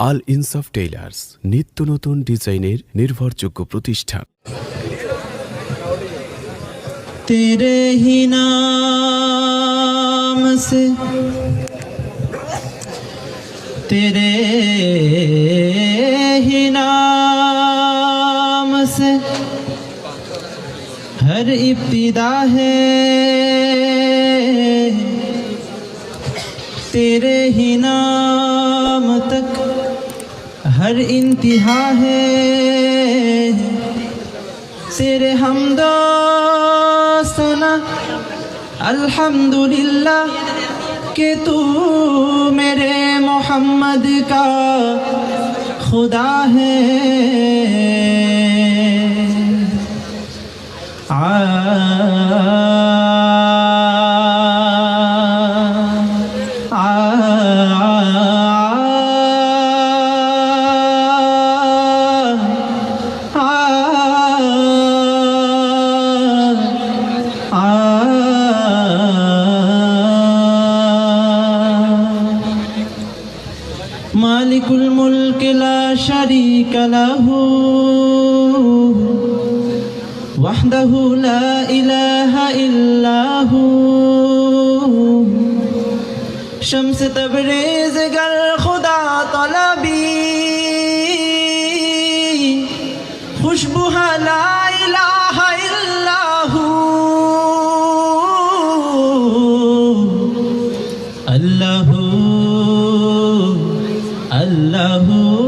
আল ইনসফ tailors নিত্য নতুন ডিজাইনের নির্ভরযোগ্য প্রতিষ্ঠান। তেরে হি নাম হর ইপিদা হে। তে হিনাম তক हर इंतहा है। तेरे हमदो सना अल्हम्दुलिल्लाह कि तू मेरे मोहम्मद का खुदा है। आ, وحده لا إله إلا هو شمس تبريز قال خدا طلبي خشبها لا إله إلا هو الله الله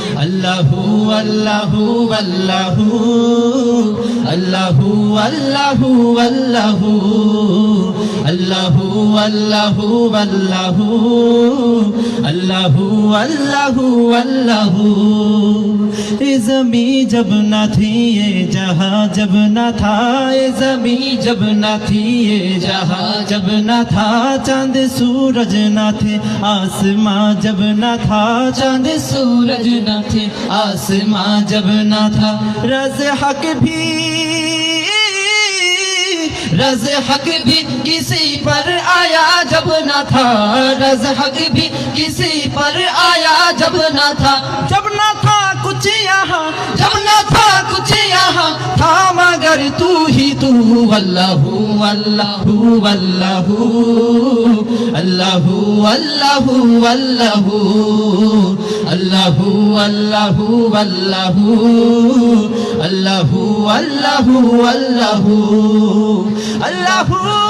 আল্লাহু আল্লাহু আল্লাহু আল্লাহু আল্লাহু আল্লাহু আল্লাহু আল্লাহু আল্লাহু আল্লাহু আল্লাহু আল্লাহু এ জমি জব না থি এ জহা জব না থা এ জমি জব না থি এ জহা জব না থা চাঁদ সূরজ না থে आसमां जब न था चांद सूरज न थे आसमां जब ना था। रज हक भी रज हक भी किसी पर आया जब ना था। रज हक भी किसी पर आया जब ना था। जब ना था कुछ यहाँ जब न था कुछ यहाँ था मगर तू ही तू अल्लाहू अल्लाहू अल्लाहू अल्लाहू अल्लाहू अल्लाहू अल्लाहू अल्लाहू अल्लाहू अल्लाहू अल्लाहू अल्लाहू अल्लाहू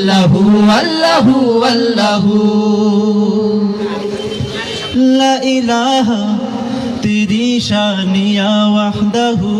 আল্লাহু আল্লাহু আল্লাহু। লা ইলাহা তেরি শানিয়া ওয়াহদাহু।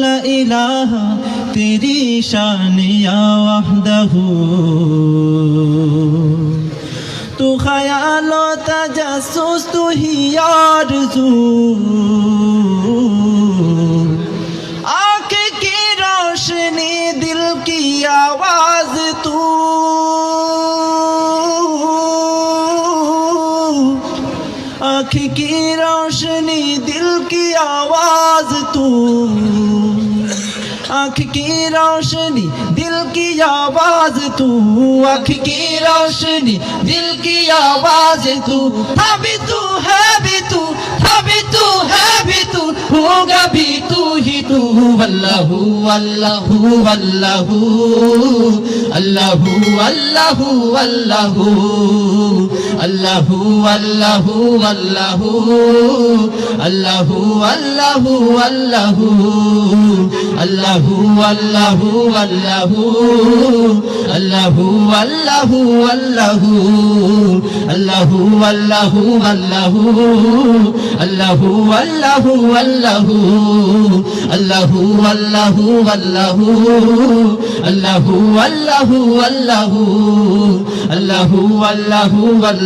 لا إله تیری شان یا وحدہ تو خیال و تجسس تو ہی آرزو آنکھ کی روشنی دل کی آواز تو آنکھ کی روشنی دل کی آواز تو आँख की रोशनी दिल आवाज तू आँख की रोशनी दिल की आवाज तू था भी तू है भी तू था भी तू है भी तू होगा भी तू ही तू अल्लाहू अल्लाहू अल्लाहू अल्लाहू अल्लाहू अल्लाहू الله الله الله الله الله الله الله الله الله الله الله الله الله والله والله الله والله والله الله والله والله الله والله والله الله والله والله